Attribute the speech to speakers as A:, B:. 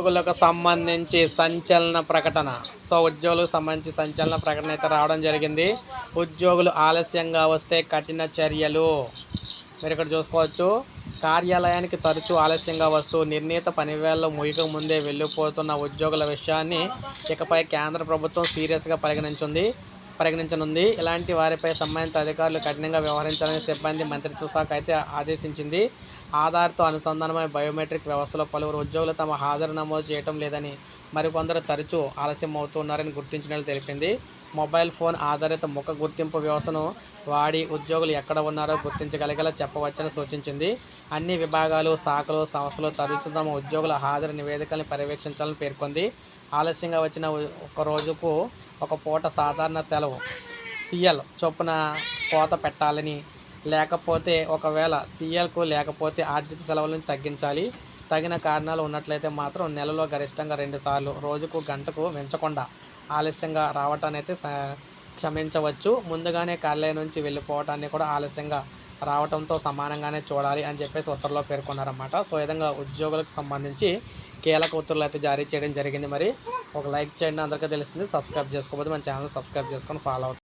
A: ఉద్యోగులకు సంబంధించి సంచలన ప్రకటన. సో ఉద్యోగులకు సంబంధించి సంచలన ప్రకటన అయితే రావడం జరిగింది. ఉద్యోగులు ఆలస్యంగా వస్తే కఠిన చర్యలు. మీరు ఇక్కడ చూసుకోవచ్చు. కార్యాలయానికి తరచూ ఆలస్యంగా వస్తూ నిర్ణీత పనివేళలో ముగిక ముందే వెళ్ళిపోతున్న ఉద్యోగుల విషయాన్ని ఇకపై కేంద్ర ప్రభుత్వం సీరియస్గా పరిగణించింది. పరిగణించనుంది. ఇలాంటి వారిపై సంబంధిత అధికారులు కఠినంగా వ్యవహరించాలని సిబ్బంది మంత్రిత్వ శాఖ అయితే ఆదేశించింది. ఆధార్తో అనుసంధానమై బయోమెట్రిక్ వ్యవస్థలో పలువురు ఉద్యోగులు తమ హాజరు నమోదు చేయటం లేదని మరికొందరు తరచూ ఆలస్యం అవుతున్నారని గుర్తించినట్లు తెలిపింది. మొబైల్ ఫోన్ ఆధారిత ముఖ గుర్తింపు వ్యవస్థను వాడి ఉద్యోగులు ఎక్కడ ఉన్నారో గుర్తించగలిగేలా చెప్పవచ్చని సూచించింది. అన్ని విభాగాలు శాఖలు సంస్థలు తరచూ తమ ఉద్యోగుల హాజరు నివేదికలను పర్యవేక్షించాలని పేర్కొంది. ఆలస్యంగా వచ్చిన ఒక రోజుకు ఒక పూట సాధారణ సెలవు. సీఎల్ చొప్పున కోత పెట్టాలని. లేకపోతే ఒకవేళ సీఎల్కు లేకపోతే ఆర్జిత సెలవులను తగ్గించాలి. తగిన కారణాలు ఉన్నట్లయితే మాత్రం నెలలో గరిష్టంగా రెండు సార్లు రోజుకు గంటకు పెంచకుండా ఆలస్యంగా రావటాన్ని అయితే క్షమించవచ్చు. ముందుగానే కార్యాలయం నుంచి వెళ్ళిపోవటాన్ని కూడా ఆలస్యంగా రావటంతో సమానంగానే చూడాలి అని చెప్పేసి ఉత్తర్వులో పేర్కొన్నారన్నమాట. సో ఈ విధంగా ఉద్యోగులకు సంబంధించి కీలక ఉత్తర్వులు అయితే జారీ చేయడం జరిగింది. మరి ఒక లైక్ చేయండి. అందరికీ తెలుస్తుంది. సబ్స్క్రైబ్ చేసుకోకపోతే మన ఛానల్ సబ్స్క్రైబ్ చేసుకొని ఫాలో అవుతుంది